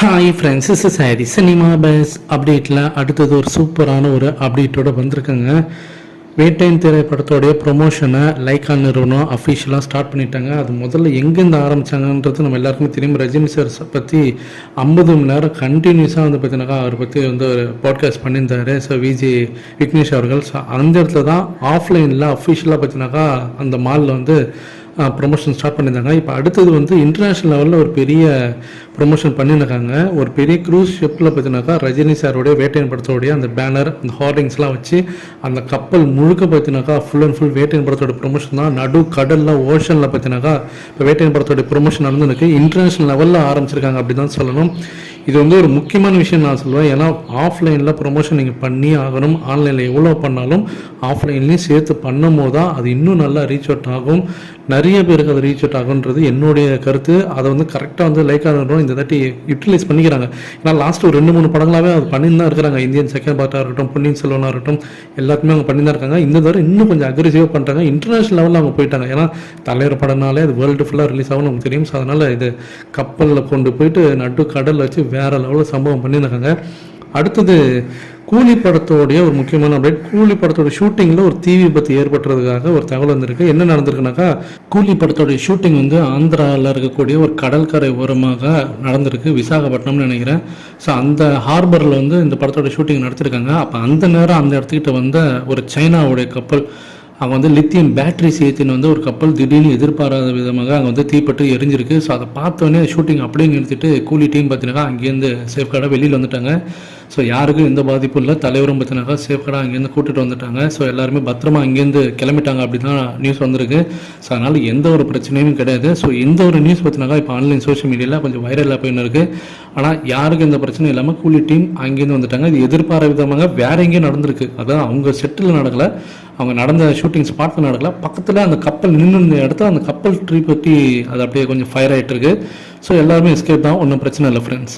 Hi friends is sorry cinema base அப்டேட்டில் அடுத்தது ஒரு சூப்பரான ஒரு அப்டேட்டோட வந்திருக்காங்க. வேட்டையின் திரைப்படத்தோடைய ப்ரொமோஷனை லைக்கா நிறுவனம் அஃபிஷியலாக ஸ்டார்ட் பண்ணிட்டாங்க. அது முதல்ல எங்கேருந்து ஆரம்பித்தாங்கன்றது நம்ம எல்லாருக்குமே தெரியும். ரஜினி சார் பற்றி ஐம்பது மணி நேரம் கண்டினியூஸாக வந்து பார்த்தீங்கன்னாக்கா அவரை பற்றி வந்து ஒரு பாட்காஸ்ட் பண்ணியிருந்தாரு. ஸோ விஜி விக்னேஷ் அவர்கள். ஸோ அந்த இடத்துல தான் ஆஃப்லைனில் அஃபிஷியலாக பார்த்தீங்கன்னாக்கா அந்த மாலில் வந்து ப்ரொமோஷன் ஸ்டார்ட் பண்ணியிருந்தாங்க. இப்போ அடுத்தது வந்து இன்டர்நேஷ்னல் லெவலில் ஒரு பெரிய ப்ரொமோஷன் பண்ணியிருக்காங்க. ஒரு பெரிய க்ரூஸ் ஷிப்பில் பார்த்தீங்கன்னாக்கா ரஜினி சாரோடைய வேட்டையன் படத்தோடைய அந்த பேனர் அந்த ஹார்டிங்ஸ்லாம் வச்சு அந்த கப்பல் முழுக்க பார்த்தீங்கன்னாக்கா ஃபுல் அண்ட் ஃபுல் வேட்டையன் படத்தோட ப்ரொமோஷன் தான். நடு கடலில் ஓஷனில் பார்த்தீங்கன்னாக்கா இப்போ வேட்டையன் படத்தோட ப்ரொமோஷன் நடந்துருக்கு. இன்டர்நேஷ்னல் லெவலில் ஆரம்பிச்சிருக்காங்க அப்படி தான் சொல்லணும். இது வந்து ஒரு முக்கியமான விஷயம் நான் சொல்லுவேன். ஏன்னா ஆஃப்லைனில் ப்ரொமோஷன் நீங்கள் பண்ணி ஆகணும். ஆன்லைனில் எவ்வளோ பண்ணாலும் ஆஃப்லைன்லேயும் சேர்த்து பண்ணும் போது தான் அது இன்னும் நல்லா ரீச் அவுட் ஆகும். நிறைய பேருக்கு அது ரீச் அவுட் ஆகுன்றது என்னுடைய கருத்து. அதை வந்து கரெக்டாக வந்து லைக் ஆகணும் இந்த தாட்டி யூட்டிலைஸ் பண்ணிக்கிறாங்க. ஏன்னா லாஸ்ட் ஒரு ரெண்டு மூணு படங்களாகவே அது பண்ணின்னு தான் இருக்கிறாங்க. இந்தியன் செகண்ட் பார்ட்டாக இருக்கட்டும் பொன்னியின் செல்வனாக இருக்கட்டும் எல்லாத்துமே அவங்க பண்ணி தான் இருக்காங்க. இந்த தவிர இன்னும் கொஞ்சம் அக்ரெசிவாக பண்ணுறாங்க இன்டர்நேஷனல் லெவலில் அவங்க போயிட்டாங்க. ஏன்னா தலைவர் படம்னாலே அது வேர்ல்டு ஃபுல்லாக ரிலீஸ் ஆகும் நமக்கு தெரியும். ஸோ அதனால் இது கப்பலில் கொண்டு போயிட்டு நட்டு கடலில் வச்சு வேறு லெவலில் சம்பவம் பண்ணியிருக்காங்க அடுத்தது கூலி படத்தோடைய ஒரு முக்கியமான அப்டேட் கூலி படத்தோட ஷூட்டிங்கில் ஒரு தீ விபத்து ஏற்பட்டுறதுக்காக ஒரு தகவல் வந்திருக்கு. என்ன நடந்திருக்குனாக்கா கூலி படத்தோடைய ஷூட்டிங் வந்து ஆந்திராவில் இருக்கக்கூடிய ஒரு கடற்கரை ஓரமாக நடந்திருக்கு விசாகப்பட்டினம்னு நினைக்கிறேன். ஸோ அந்த ஹார்பரில் வந்து இந்த படத்தோட ஷூட்டிங் நடத்திருக்காங்க. அப்போ அந்த நேரம் அந்த இடத்துக்கிட்ட வந்த ஒரு சைனாவுடைய கப்பல் அங்கே வந்து லித்தியம் பேட்டரி சேர்த்துன்னு வந்து ஒரு கப்பல் திடீர்னு எதிர்பாராத விதமாக அங்கே வந்து தீப்பட்டு எரிஞ்சிருக்கு. ஸோ அதை பார்த்தோன்னே ஷூட்டிங் அப்படியே நிறுத்திட்டு கூலி டீம் பார்த்தீங்கன்னா அங்கேருந்து சேஃப்கார்டாக வெளியில் வந்துட்டாங்க. ஸோ யாருக்கும் எந்த பாதிப்பும் இல்லை. தலைவரும் பார்த்தீங்கன்னாக்கா சேஃப்கார்டாக அங்கேருந்து கூட்டிட்டு வந்துட்டாங்க. ஸோ எல்லாருமே பத்திரமா அங்கேருந்து கிளம்பிட்டாங்க அப்படி தான் நியூஸ் வந்திருக்கு. ஸோ அதனால் எந்த ஒரு பிரச்சனையும் கிடையாது. ஸோ இந்த ஒரு நியூஸ் பார்த்தினாக்கா இப்போ ஆன்லைன் சோஷியல் மீடியாவில் கொஞ்சம் வைரலாக போயின்னு இருக்குது ஆனால் யாருக்கும் எந்த பிரச்சனையும் இல்லாமல் கூலி டீம் அங்கேருந்து வந்துட்டாங்க. இது எதிர்பாராத விதமாக வேற எங்கேயும் நடந்திருக்கு. அதான் அவங்க செட்டில் நடக்கலை. அவங்க நடந்த ஷூட்டிங் ஸ்பாட்டில் நடக்கல பக்கத்தில் அந்த கப்பல் நின்று இருந்த இடத்துல அந்த கப்பல் ட்ரீ பற்றி அது அப்படியே கொஞ்சம் ஃபயர் ஆகிட்டு இருக்கு ஸோ எல்லாருமே எஸ்கேப் தான் ஒன்றும் பிரச்சனை இல்லை ஃப்ரெண்ட்ஸ்